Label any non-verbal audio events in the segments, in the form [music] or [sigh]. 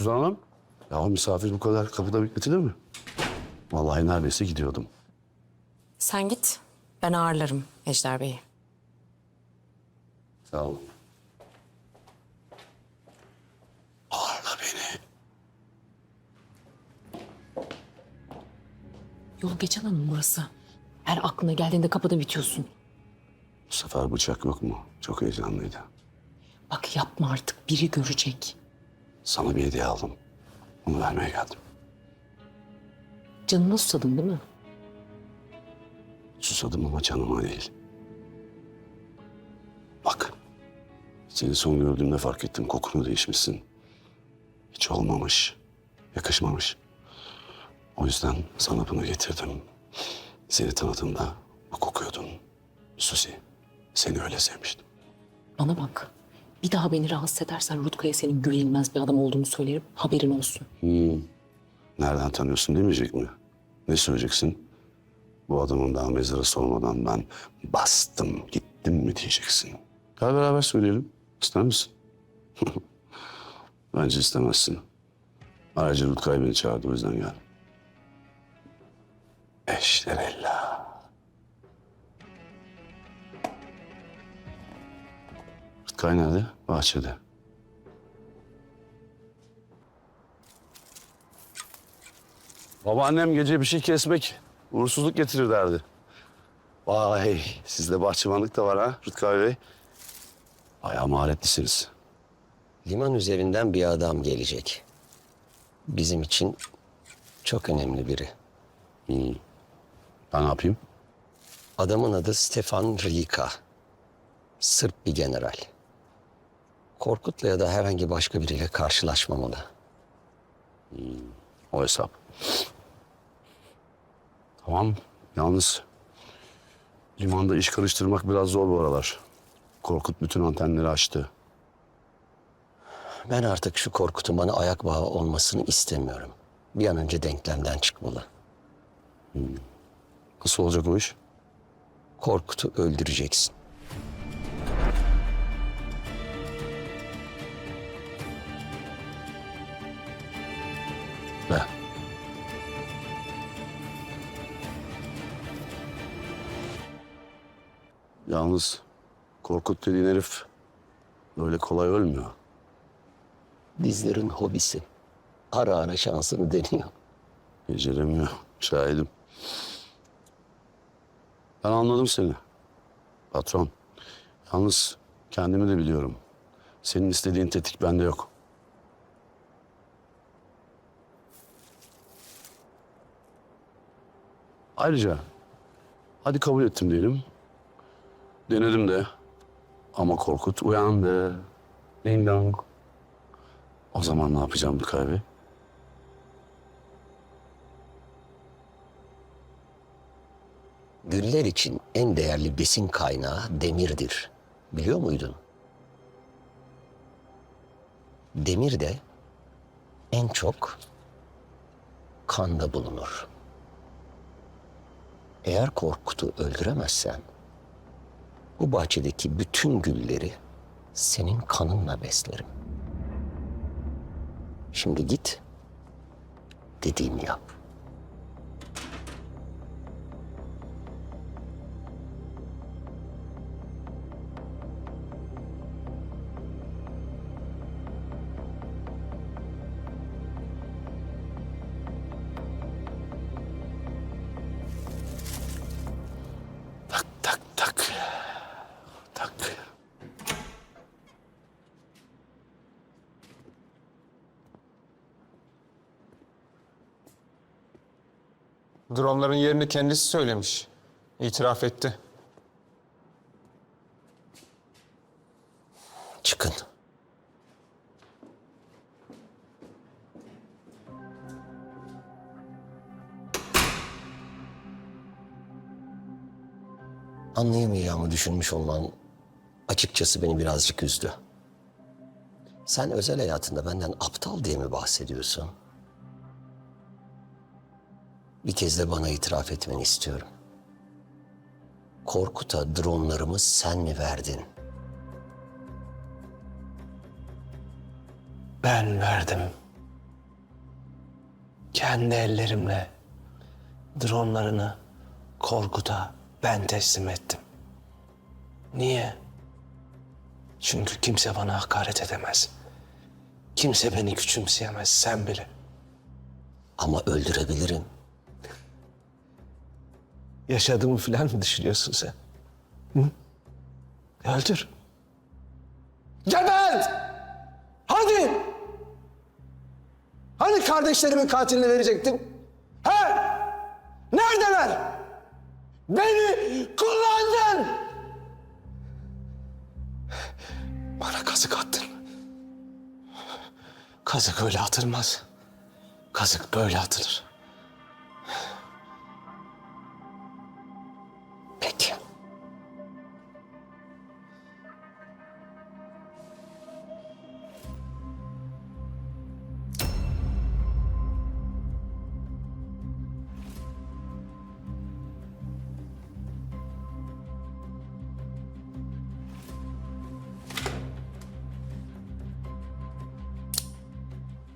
Suzan Hanım. Ya misafir bu kadar kapıda bekletilir mi? Vallahi neredeyse gidiyordum. Sen git. Ben ağırlarım Ejder Bey'i. Sağ olun. Ağırla beni. Yol geçen hanım burası. Her aklına geldiğinde kapıda bitiyorsun. Bu sefer bıçak yok mu? Çok heyecanlıydı. Bak yapma artık. Biri görecek. Sana bir hediye aldım. Onu vermeye geldim. Canını susadın değil mi? Susadım ama canıma değil. Bak. Seni son gördüğümde fark ettim. Kokunu değişmişsin. Hiç olmamış. Yakışmamış. O yüzden sana bunu getirdim. Seni tanıdığımda bu kokuyordun. Susi. Seni öyle sevmiştim. Bana bak. Bir daha beni rahatsız edersen Rutkaya senin güvenilmez bir adam olduğunu söylerim. Haberin olsun. Nereden tanıyorsun demeyecek mi? Ne söyleyeceksin? Bu adamın daha mezara sormadan ben bastım gittim mi diyeceksin. Gel beraber söyleyelim. İster misin? [laughs] Bence istemezsin. Ayrıca Rutkay beni çağırdı o yüzden gel. Nerede? Bahçede. Babaannem gece bir şey kesmek uğursuzluk getirir derdi. Vay sizde bahçıvanlık da var ha Rutkay Bey. Bayağı maharetlisiniz. Liman üzerinden bir adam gelecek. Bizim için çok önemli biri. Ben ne yapayım? Adamın adı Stefan Rika. Sırp bir general. Korkut'la ya da herhangi başka biriyle karşılaşmamalı. O hesap. Tamam. Yalnız limanda iş karıştırmak biraz zor bu aralar. Korkut bütün antenleri açtı. Ben artık şu Korkut'un bana ayak bağı olmasını istemiyorum. Bir an önce denklemden çıkmalı. Nasıl olacak o iş? Korkut'u öldüreceksin. Yalnız Korkut dediğin herif öyle kolay ölmüyor. Dizlerin hobisi. Ara ara şansını deniyor. Beceremiyor. Şahidim. Ben anladım seni. Patron. Yalnız kendimi de biliyorum. Senin istediğin tetik bende yok. Ayrıca hadi kabul ettim diyelim. Denedim de. Ama Korkut uyandı. Ding dong. O zaman ne yapacağım bir kahve? Güller için en değerli besin kaynağı demirdir. Biliyor muydun? Demir de en çok kanda bulunur. Eğer Korkut'u öldüremezsen bu bahçedeki bütün gülleri senin kanınla beslerim. Şimdi git dediğimi yap. Dronların yerini kendisi söylemiş. İtiraf etti. Çıkın. Anlayamayacağımı düşünmüş olman açıkçası beni birazcık üzdü. Sen özel hayatında benden aptal diye mi bahsediyorsun? Bir kez de bana itiraf etmeni istiyorum. Korkut'a dronlarımı sen mi verdin? Ben verdim. kendi ellerimle dronlarını Korkut'a ben teslim ettim. Niye? Çünkü kimse bana hakaret edemez. Kimse beni küçümseyemez, sen bile. Ama öldürebilirim. Yaşadığımı falan mı düşünüyorsun sen? Hı? Öldür. Gebert! Hadi! Hani kardeşlerimin katilini verecektim? He? Neredeler? Beni kullandın! Bana kazık attın. Kazık öyle atılmaz. Kazık böyle atılır.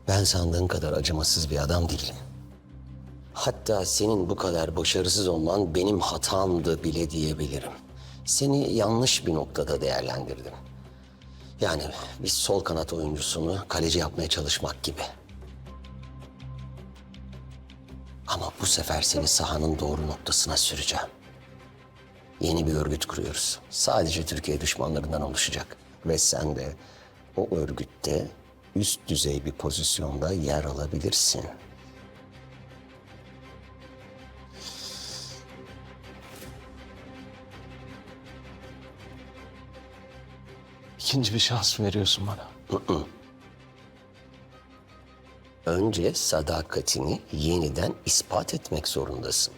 Ben sandığın kadar acımasız bir adam değilim. Hatta senin bu kadar başarısız olman benim hatamdı bile diyebilirim. Seni yanlış bir noktada değerlendirdim. Yani bir sol kanat oyuncusunu kaleci yapmaya çalışmak gibi. Ama bu sefer seni sahanın doğru noktasına süreceğim. Yeni bir örgüt kuruyoruz. Sadece Türkiye düşmanlarından oluşacak. Ve sen de o örgütte üst düzey bir pozisyonda yer alabilirsin. İkinci bir şans mı veriyorsun bana? Önce sadakatini yeniden ispat etmek zorundasın.